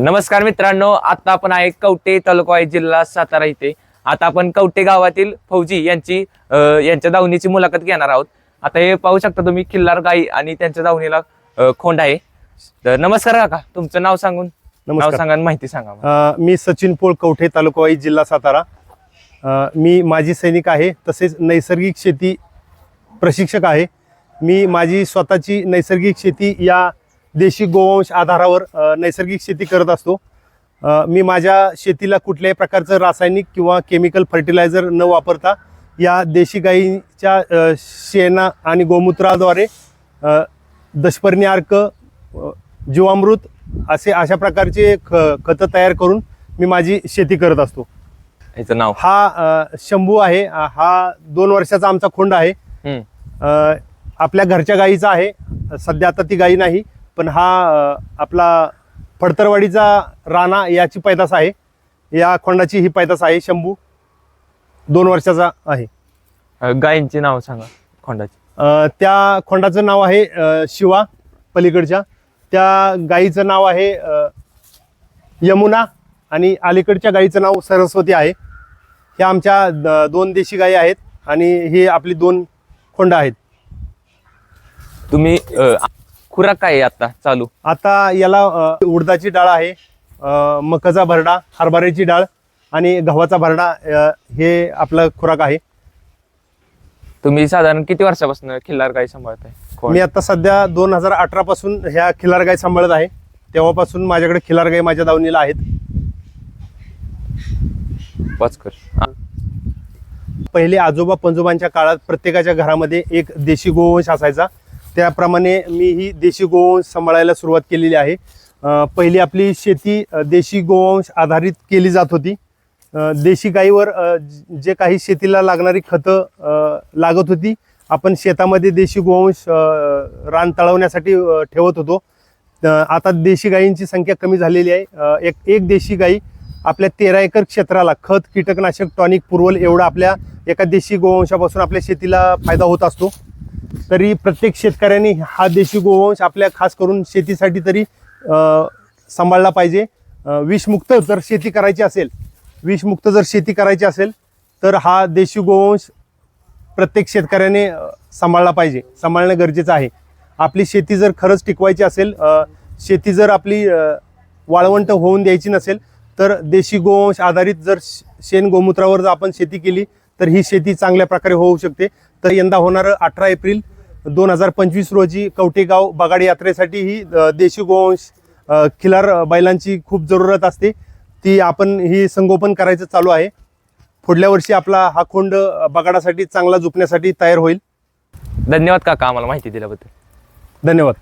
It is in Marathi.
नमस्कार मित्रांनो आता आपण आहे कवटे तालुका आहे जिल्हा सातारा इथे. आता आपण कवटे गावातील फौजी यांची यांच्या दावणीची मुलाखत घेणार आहोत. आता हे पाहू शकता तुम्ही किल्लार गाई आणि त्यांच्या दावणीला खोंड आहे. तर नमस्कार काका तुमचं नाव सांगून नाव नमस्कार. सांगा माहिती सांगा मी सचिन पोळ कवठे तालुका जिल्हा सातारा. मी माजी सैनिक आहे तसेच नैसर्गिक शेती प्रशिक्षक आहे. मी माझी स्वतःची नैसर्गिक शेती या देशी गोवंश आधारावर नैसर्गिक शेती करत असतो. मी माझ्या शेतीला कुठल्याही प्रकारचं रासायनिक किंवा केमिकल फर्टिलायझर न वापरता या देशी गाईच्या शेणा आणि गोमूत्राद्वारे दशपर्णी अर्क जीवामृत असे अशा प्रकारचे ख खतं तयार करून मी माझी शेती करत असतो. याचं नाव? हा शंभू आहे. हा दोन वर्षाचा आमचा खोंड आहे. आपल्या घरच्या गाईचा आहे. सध्या आता ती गाई नाही. पण हा आपला फडतरवाडीचा राणा याची पैदास आहे. या खोंडाची ही पैदास आहे शंभू. दोन वर्षाचा आहे. गायींची नाव सांगा खोंडाची. त्या खोंडाचं नाव आहे शिवा पलीकडच्या. त्या गाईचं नाव आहे यमुना आणि अलीकडच्या गाईचं नाव सरस्वती आहे. ह्या आमच्या दोन देशी गायी आहेत आणि हे आपली दोन खोंड आहेत. तुम्ही खुराक काय आहे आता? चालू. आता याला अ, उडदाची डाळ आहे अ, मकाचा भरडा हरभऱ्याची डाळ आणि गव्हाचा भरडा अ, हे आपलं खुराक आहे. तुम्ही साधारण किती वर्षापासून खिल्लार गाई सांभाळताय? मी आता सध्या दोन हजार अठरा पासून ह्या खिलार गाय सांभाळत आहे. तेव्हापासून माझ्याकडे खिलार गाय माझ्या दावणीला आहेत. हा. पहिले आजोबा पंजोबांच्या काळात प्रत्येकाच्या घरामध्ये एक देशी गोवंश असायचा. त्याप्रमाणे मी ही देशी गोवंश सांभाळायला सुरुवात केलेली आहे. पहिली आपली शेती देशी गोवंश आधारित केली जात होती. देशी गाईवर जे काही शेतीला लागणारी खतं लागत होती आपण शेतामध्ये देशी गोवंश रान तळवण्यासाठी ठेवत होतो. आता देशी गायींची संख्या कमी झालेली आहे. एक एक देशी गाई आपल्या तेरा एकर क्षेत्राला खत कीटकनाशक टॉनिक पुरवल एवढा आपल्या एका देशी गोवंशापासून आपल्या शेतीला फायदा होत असतो. तरी प्रत्येक शेतकऱ्यांनी हा देशी गोवंश आपल्या खास करून शेतीसाठी तरी सांभाळला पाहिजे. विषमुक्त जर शेती करायची असेल विषमुक्त जर शेती करायची असेल तर हा देशी गोवंश प्रत्येक शेतकऱ्याने सांभाळला पाहिजे. सांभाळणं गरजेचं आहे. आपली शेती जर खरंच टिकवायची असेल शेती जर आपली वाळवंट होऊन द्यायची नसेल तर देशी गोवंश आधारित जर श- शेण गोमूत्रावर जर आपण शेती केली तर ही शेती चांगल्या प्रकारे होऊ शकते. तर यंदा होणारं अठरा एप्रिल दोन हजार पंचवीस रोजी कवटेगाव बगाडी यात्रेसाठी ही देशी गोवंश खिलार बैलांची खूप जरूरत असते. ती आपण ही संगोपन करायचं चालू आहे. पुढल्या वर्षी आपला हा खोंड बगाडासाठी चांगला झुकण्यासाठी तयार होईल. धन्यवाद काका आम्हाला माहिती दिल्याबद्दल. धन्यवाद.